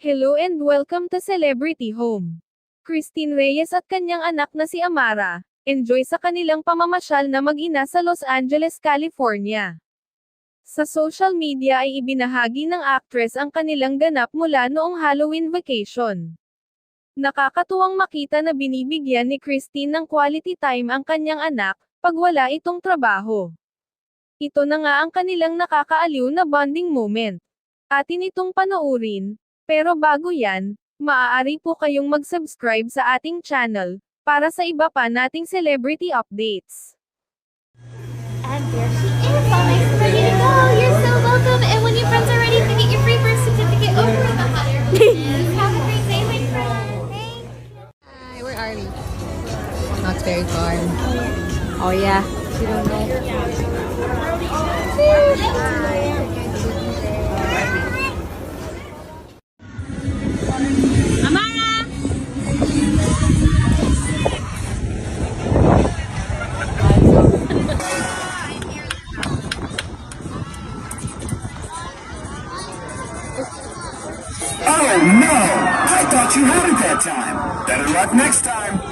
Hello and welcome to Celebrity Home. Christine Reyes at kanyang anak na si Amara, enjoy sa kanilang pamamasyal na mag-ina sa Los Angeles, California. Sa social media ay ibinahagi ng actress ang kanilang ganap mula noong Halloween vacation. Nakakatuwang makita na binibigyan ni Christine ng quality time ang kanyang anak, pag wala itong trabaho. Ito na nga ang kanilang nakakaaliw na bonding moment. Atin itong panoorin, pero bago yan, maaari po kayong mag-subscribe sa ating channel, para sa iba pa nating celebrity updates. And there she Oh yeah, she don't know. Oh no! I thought you had it that time. Better luck next time.